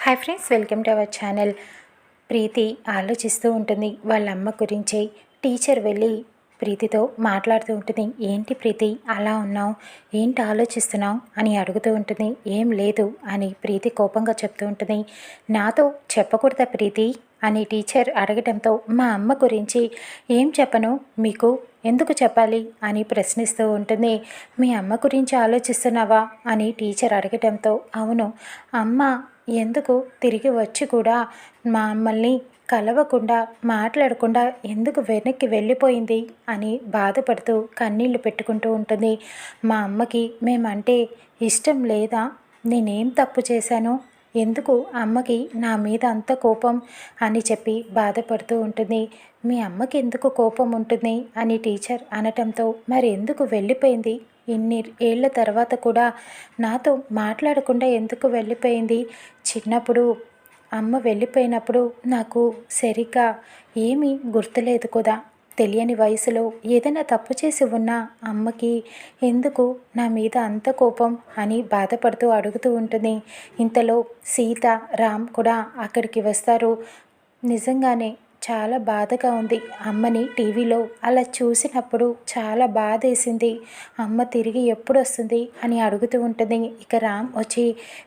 Hi friends welcome to our channel. Preethi ఆలోచిస్తూ ఉంటుంది వాళ్ళ అమ్మ గురించి. టీచర్ వెళ్ళి ప్రీతితో మాట్లాడుతూ ఉంటుంది ఏంటి ప్రీతి అలా ఉన్నావు? ఏంటి ఆలోచిస్తున్నావు? అని అడుగుతూ ఉంటుంది ఏం లేదు అని ప్రీతి కోపంగా చెప్తూ ఉంటుంది నాతో చెప్పకూడదా ప్రీతి? అని టీచర్ అడగటంతో మా అమ్మ గురించి ఏం చెప్పను? మీకు ఎందుకు చెప్పాలి? అని ప్రశ్నిస్తూ ఉంటుంది మీ అమ్మ గురించి ఆలోచిస్తున్నావా? అని టీచర్ అడగటంతో అవును అమ్మ ఎందుకు తిరిగి వచ్చి కూడా మమ్మల్ని కలవకుండా మాట్లాడకుండా ఎందుకు వెనక్కి వెళ్ళిపోయింది అని బాధపడుతూ కన్నీళ్ళు పెట్టుకుంటూ ఉంటుంది. మా అమ్మకి మేమంటే ఇష్టం లేదా? నేనేం తప్పు చేశాను? ఎందుకు అమ్మకి నా మీద అంత కోపం అని చెప్పి బాధపడుతూ ఉంటుంది. మీ అమ్మకి ఎందుకు కోపం ఉంటుంది? అని టీచర్ అనటంతో మరి ఎందుకు వెళ్ళిపోయింది? ఇన్ని ఏళ్ళ తర్వాత కూడా నాతో మాట్లాడకుండా ఎందుకు వెళ్ళిపోయింది? చిన్నప్పుడు అమ్మ వెళ్ళిపోయినప్పుడు నాకు సరిగ్గా ఏమీ గుర్తులేదు కదా. తెలియని వయసులో ఏదైనా తప్పు చేసి ఉన్నా అమ్మకి ఎందుకు నా మీద అంత కోపం అని బాధపడుతూ అడుగుతూ ఉంటుంది. ఇంతలో సీత రామ్ కూడా అక్కడికి వస్తారు. నిజంగానే చాలా బాధగా ఉంది. అమ్మని టీవీలో అలా చూసినప్పుడు చాలా బాధ వేసింది అమ్మ తిరిగి ఎప్పుడు వస్తుంది అని అడుగుతూ ఉంటుంది. ఇక రామ్ వచ్చి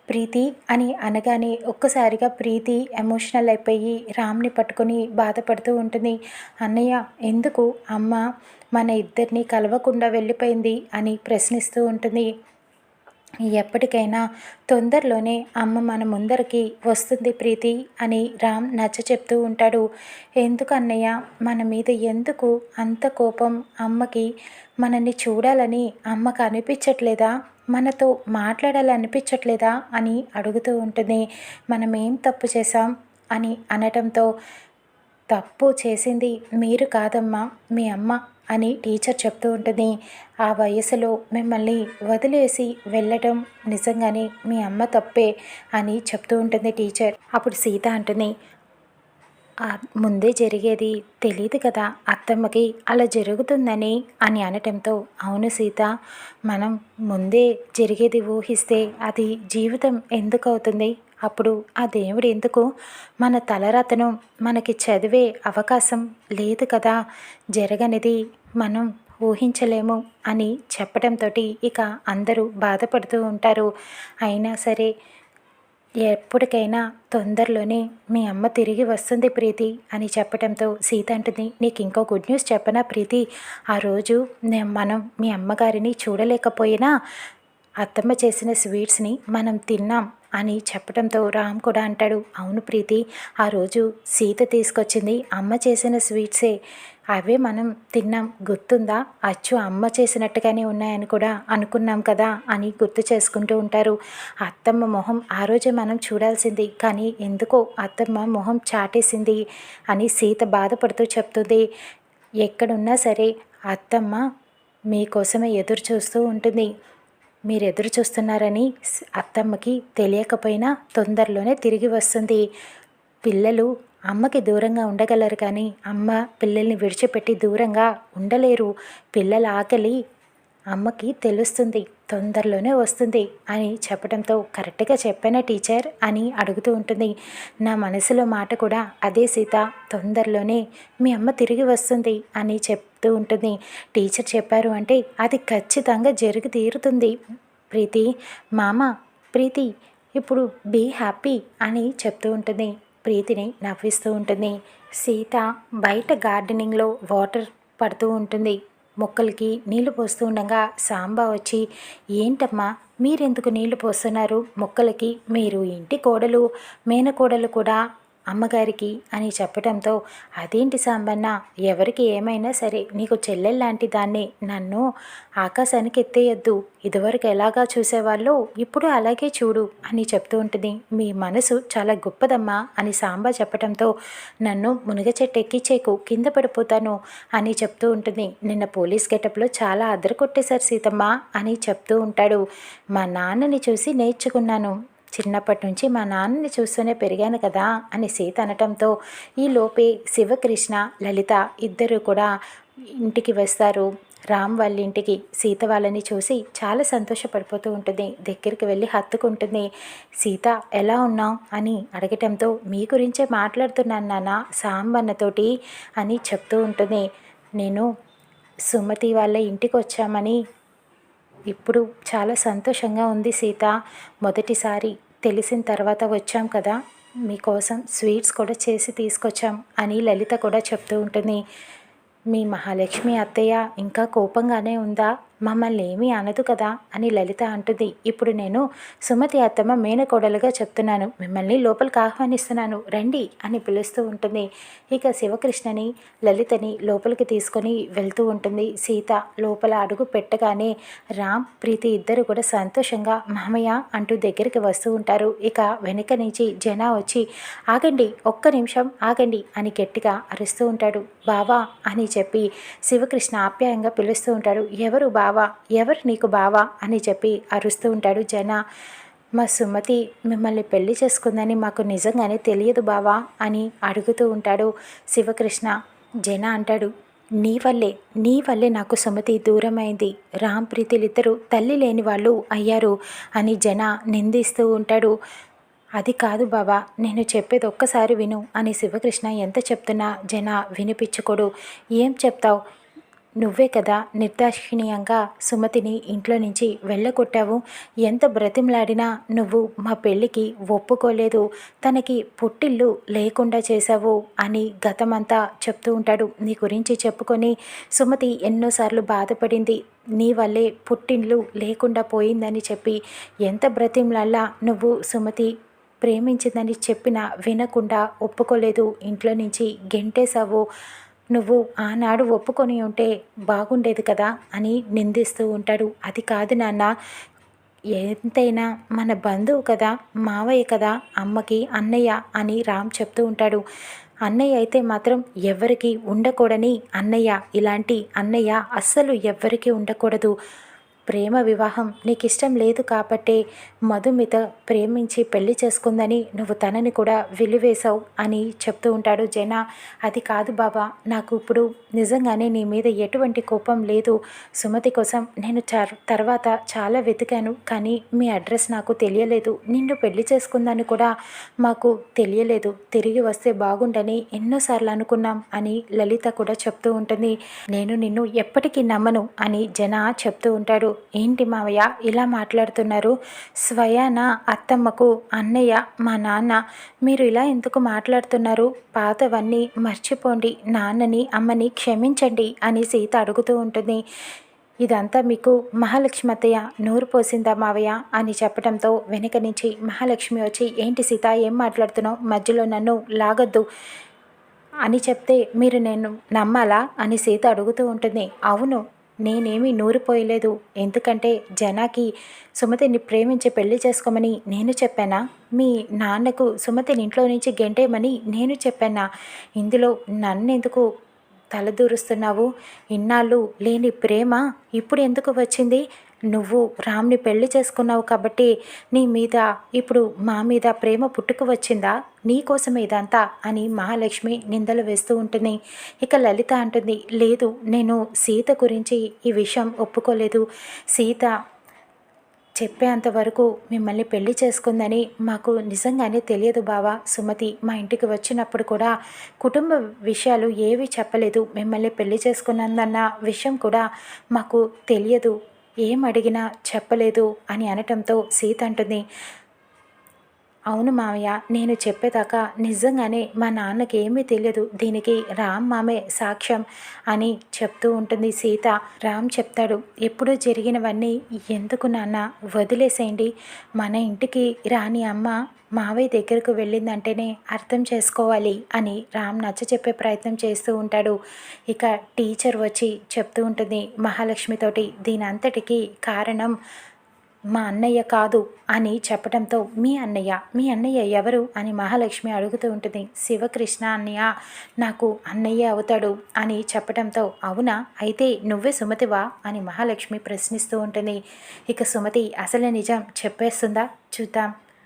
ప్రీతి అని అనగానే ఒక్కసారిగా ప్రీతి ఎమోషనల్ అయిపోయి రామ్ని పట్టుకొని బాధపడుతూ ఉంటుంది. అన్నయ్య ఎందుకు? అమ్మ మన ఇద్దరిని కలవకుండా వెళ్ళిపోయింది అని ప్రశ్నిస్తూ ఉంటుంది. ఎప్పటికైనా తొందరలోనే అమ్మ మన ముందరికి వస్తుంది ప్రీతి అని రామ్ నచ్చ చెప్తూ ఉంటాడు. ఎందుకు అన్నయ్య మన మీద ఎందుకు అంత కోపం అమ్మకి? మనల్ని చూడాలని అమ్మకు అనిపించట్లేదా మనతో మాట్లాడాలనిపించట్లేదా? అని అడుగుతూ ఉంటుంది. మనం ఏం తప్పు చేశాం? అని అనటంతో తప్పు చేసింది మీరు కాదమ్మా మీ అమ్మ అని టీచర్ చెప్తూ ఉంటుంది. ఆ వయసులో మిమ్మల్ని వదిలేసి వెళ్ళటం నిజంగానే మీ అమ్మ తప్పే అని చెప్తూ ఉంటుంది టీచర్. అప్పుడు సీత అంటుంది ముందే జరిగేది తెలియదు కదా. అత్తమ్మకి అలా జరుగుతుందని అని అనటంతో అవును సీత మనం ముందే జరిగేది ఊహిస్తే అది జీవితం ఎందుకు అవుతుంది? అప్పుడు ఆ దేవుడు ఎందుకు? మన తలరాతను మనకి చదివే అవకాశం లేదు కదా. జరగనిది మనం ఊహించలేము అని చెప్పడంతో ఇక అందరూ బాధపడుతూ ఉంటారు. అయినా సరే ఎప్పటికైనా తొందరలోనే మీ అమ్మ తిరిగి వస్తుంది ప్రీతి అని చెప్పడంతో సీత అంటుంది నీకు ఇంకో గుడ్ న్యూస్ చెప్పనా ప్రీతి? ఆ రోజు మనం మీ అమ్మగారిని చూడలేకపోయినా అత్తమ్మ చేసిన స్వీట్స్ని మనం తిన్నాం అని చెప్పడంతో రామ్ కూడా అంటాడు. అవును ప్రీతి ఆ రోజు సీత తీసుకొచ్చింది అమ్మ చేసిన స్వీట్సే. అవే మనం తిన్నాం. గుర్తుందా? అచ్చు అమ్మ చేసినట్టుగానే ఉన్నాయని కూడా అనుకున్నాం కదా అని గుర్తు చేసుకుంటూ ఉంటారు. అత్తమ్మ మొహం ఆ రోజే మనం చూడాల్సింది. కానీ ఎందుకో అత్తమ్మ మొహం చాటేసింది అని సీత బాధపడుతూ చెప్తుంది. ఎక్కడున్నా సరే అత్తమ్మ మీకోసమే ఎదురు చూస్తూ ఉంటుంది. మీరు ఎదురు చూస్తున్నారని అత్తమ్మకి తెలియకపోయినా తొందరలోనే తిరిగి వస్తుంది. పిల్లలు అమ్మకి దూరంగా ఉండగలరు కానీ అమ్మ పిల్లల్ని విడిచిపెట్టి దూరంగా ఉండలేరు. పిల్లల ఆకలి అమ్మకి తెలుస్తుంది తొందరలోనే వస్తుంది అని చెప్పడంతో కరెక్ట్గా చెప్పానా టీచర్ అని అడుగుతూ ఉంటుంది. నా మనసులో మాట కూడా అదే సీత తొందరలోనే మీ అమ్మ తిరిగి వస్తుంది అని చెప్తూ ఉంటుంది. టీచర్ చెప్పారు అంటే అది ఖచ్చితంగా జరిగి తీరుతుంది. ప్రీతి మామ ప్రీతి ఇప్పుడు బీ హ్యాపీ అని చెప్తూ ఉంటుంది. ప్రీతిని నవ్విస్తూ ఉంటుంది. సీత బయట గార్డెనింగ్లో వాటర్ పడుతూ ఉంటుంది. మొక్కలకి నీళ్ళు పోస్తూ ఉండగా సాంబా వచ్చి ఏంటమ్మా మీరెందుకు నీళ్ళు పోస్తున్నారు? మొక్కలకి మీరు ఇంటి కోడలు మేనకోడలు కూడా అమ్మగారికి అని చెప్పడంతో అదేంటి సాంబన్న ఎవరికి ఏమైనా సరే నీకు చెల్లెల్లాంటి దాన్ని నన్ను ఆకాశానికి ఎత్తేయద్దు. ఇదివరకు ఎలాగా చూసేవాళ్ళు ఇప్పుడు అలాగే చూడు అని చెప్తూ ఉంటుంది. మీ మనసు చాలా గొప్పదమ్మా అని సాంబ చెప్పడంతో నన్ను మునగ చెట్టు ఎక్కించేకు కింద పడిపోతాను అని చెప్తూ ఉంటుంది. నిన్న పోలీస్ గెటప్లో చాలా అదర కొట్టేశారు సీతమ్మ అని చెప్తూ ఉంటాడు. మా నాన్నని చూసి నేర్చుకున్నాను. చిన్నప్పటి నుంచి మా నాన్నని చూస్తూనే పెరిగాను కదా అని సీత అనటంతో ఈ లోపే శివకృష్ణ లలిత ఇద్దరు కూడా ఇంటికి వస్తారు. రామ్ వాళ్ళ ఇంటికి సీత వాళ్ళని చూసి చాలా సంతోషపడిపోతూ ఉంటుంది. దగ్గరికి వెళ్ళి హత్తుకుంటుంది. సీత ఎలా ఉన్నావు? అని అడగటంతో మీ గురించే మాట్లాడుతున్నాను నాన్న సాంబన్నతోటి అని చెప్తూ ఉంటుంది. నేను సుమతి వాళ్ళ ఇంటికి వచ్చామని ఇప్పుడు చాలా సంతోషంగా ఉంది సీత. మొదటిసారి తెలిసిన తర్వాత వచ్చాం కదా. మీకోసం స్వీట్స్ కూడా చేసి తీసుకొచ్చాం అని లలిత కూడా చెప్తూ ఉంటుంది. మీ మహాలక్ష్మి అత్తయ్య ఇంకా కోపంగానే ఉందా? మమ్మల్ని ఏమీ అనదు కదా అని లలిత అంటుంది. ఇప్పుడు నేను సుమతి అత్తమ్మ మేనకోడలుగా చెప్తున్నాను. మిమ్మల్ని లోపలికి ఆహ్వానిస్తున్నాను. రండి అని పిలుస్తూ ఉంటుంది. ఇక శివకృష్ణని లలితని లోపలికి తీసుకొని వెళ్తూ ఉంటుంది. సీత లోపల అడుగు పెట్టగానే రామ్ ప్రీతి ఇద్దరు కూడా సంతోషంగా మామయ్య అంటూ దగ్గరికి వస్తూ ఉంటారు. ఇక వెనుక నుంచి జన వచ్చి ఆగండి ఒక్క నిమిషం ఆగండి అని గట్టిగా అరుస్తూ ఉంటాడు. బావా అని చెప్పి శివకృష్ణ ఆప్యాయంగా పిలుస్తూ ఉంటాడు. ఎవరు బావా? బావా ఎవరు నీకు బావా? అని చెప్పి అరుస్తూ ఉంటాడు జన. మా సుమతి మిమ్మల్ని పెళ్ళి చేసుకుందని మాకు నిజంగానే తెలియదు బావా అని అడుగుతూ ఉంటాడు శివకృష్ణ. జన అంటాడు నీ వల్లే నీ వల్లే నాకు సుమతి దూరమైంది. రామ్ ప్రీతిలిద్దరూ తల్లి లేని వాళ్ళు అయ్యారు అని జన నిందిస్తూ ఉంటాడు. అది కాదు బావా నేను చెప్పేది ఒక్కసారి విను అని శివకృష్ణ ఎంత చెప్తున్నా జన వినిపించుకోడు. ఏం చెప్తావు? నువ్వే కదా నిర్దాక్షిణీయంగా సుమతిని ఇంట్లో నుంచి వెళ్ళగొట్టావు. ఎంత బ్రతిమలాడినా నువ్వు మా పెళ్ళికి ఒప్పుకోలేదు. తనకి పుట్టిల్లు లేకుండా చేశావు అని గతమంతా చెప్తూ ఉంటాడు. నీ గురించి చెప్పుకొని సుమతి ఎన్నోసార్లు బాధపడింది. నీ వల్లే పుట్టిండ్లు లేకుండా పోయిందని చెప్పి ఎంత బ్రతిమలల్లా నువ్వు సుమతి ప్రేమించిందని చెప్పినా వినకుండా ఒప్పుకోలేదు. ఇంట్లో నుంచి గెంటేశావు. నువ్వు ఆనాడు ఒప్పుకొని ఉంటే బాగుండేది కదా అని నిందిస్తూ ఉంటాడు. అది కాదు నాన్న ఎంతైనా మన బంధువు కదా మావయ్య కదా అమ్మకి అన్నయ్య అని రామ్ చెప్తూ ఉంటాడు. అన్నయ్య అయితే మాత్రం ఎవరికి ఉండకూడని అన్నయ్య. ఇలాంటి అన్నయ్య అస్సలు ఎవ్వరికీ ఉండకూడదు. ప్రేమ వివాహం నీకు ఇష్టం లేదు కాబట్టే మధుమిత ప్రేమించి పెళ్ళి చేసుకుందని నువ్వు తనని కూడా వెలివేశావు అని చెప్తూ ఉంటాడు జన. అది కాదు బాబా నాకు ఇప్పుడు నిజంగానే నీ మీద ఎటువంటి కోపం లేదు. సుమతి కోసం నేను తర్వాత చాలా వెతికాను కానీ మీ అడ్రస్ నాకు తెలియలేదు. నిన్ను పెళ్ళి చేసుకుందని కూడా మాకు తెలియలేదు. తిరిగి వస్తే బాగుండని ఎన్నోసార్లు అనుకున్నాం అని లలిత కూడా చెప్తూ ఉంటుంది. నేను నిన్ను ఎప్పటికీ నమ్మను అని జన చెప్తూ ఉంటాడు. ఏంటి మావయ్య ఇలా మాట్లాడుతున్నారు? స్వయాన అత్తమ్మకు అన్నయ్య మా నాన్న మీరు ఇలా ఎందుకు మాట్లాడుతున్నారు? పాతవన్నీ మర్చిపోండి నాన్నని అమ్మని క్షమించండి అని సీత అడుగుతూ ఉంటుంది. ఇదంతా మీకు మహాలక్ష్మతయ్య నూరు పోసిందా మావయ్య? అని చెప్పడంతో వెనుక నుంచి మహాలక్ష్మి వచ్చి ఏంటి సీత ఏం మాట్లాడుతున్నావు? మధ్యలో నన్ను లాగద్దు అని చెప్తే మీరు నేను నమ్మాలా? అని సీత అడుగుతూ ఉంటుంది. అవును నేనేమీ నూరిపోయలేదు ఎందుకంటే జనాకి సుమతిని ప్రేమించి పెళ్ళి చేసుకోమని నేను చెప్పానా? మీ నాన్నకు సుమతిని ఇంట్లో నుంచి గెంటేయమని నేను చెప్పానా? ఇందులో నన్నెందుకు తలదూరుస్తున్నావు? ఇన్నాళ్ళు లేని ప్రేమ ఇప్పుడు ఎందుకు వచ్చింది? నువ్వు రామ్ని పెళ్ళి చేసుకున్నావు కాబట్టి నీ మీద ఇప్పుడు మా మీద ప్రేమ పుట్టుకు వచ్చిందా? నీకోసం ఇదంతా అని మహాలక్ష్మి నిందలు వేస్తూ ఉంటుంది. ఇక లలిత అంటుంది లేదు నేను సీత గురించి ఈ విషయం ఒప్పుకోలేదు. సీత చెప్పేంత వరకు మిమ్మల్ని పెళ్ళి చేసుకుందని మాకు నిజంగానే తెలియదు బావా. సుమతి మా ఇంటికి వచ్చినప్పుడు కూడా కుటుంబ విషయాలు ఏవి చెప్పలేదు. మిమ్మల్ని పెళ్ళి చేసుకున్నందన్న విషయం కూడా మాకు తెలియదు. ఏం అడిగినా చెప్పలేదు అని అనటంతో సీత అంటుంది అవును మామయ్య నేను చెప్పేదాకా నిజంగానే మా నాన్నకి ఏమీ తెలియదు. దీనికి రామ్ మామే సాక్ష్యం అని చెప్తూ ఉంటుంది సీత. రామ్ చెప్తాడు ఎప్పుడో జరిగినవన్నీ ఎందుకు నాన్న? వదిలేసేయండి. మన ఇంటికి రాని అమ్మ మావయ్య దగ్గరకు వెళ్ళిందంటేనే అర్థం చేసుకోవాలి అని రామ్ నచ్చ చెప్పే ప్రయత్నం చేస్తూ ఉంటాడు. ఇక టీచర్ వచ్చి చెప్తూ ఉంటుంది మహాలక్ష్మితోటి దీనంతటికీ కారణం మా అన్నయ్య కాదు అని చెప్పడంతో మీ అన్నయ్య మీ అన్నయ్య ఎవరు? అని మహాలక్ష్మి అడుగుతూ ఉంటుంది. శివకృష్ణ అన్నయ్య నాకు అన్నయ్య అవుతాడు అని చెప్పడంతో అవునా? అయితే నువ్వే సుమతివా అని మహాలక్ష్మి ప్రశ్నిస్తూ ఉంటుంది. ఇక సుమతి అసలు నిజం చెప్పేస్తుందా? చూద్దాం.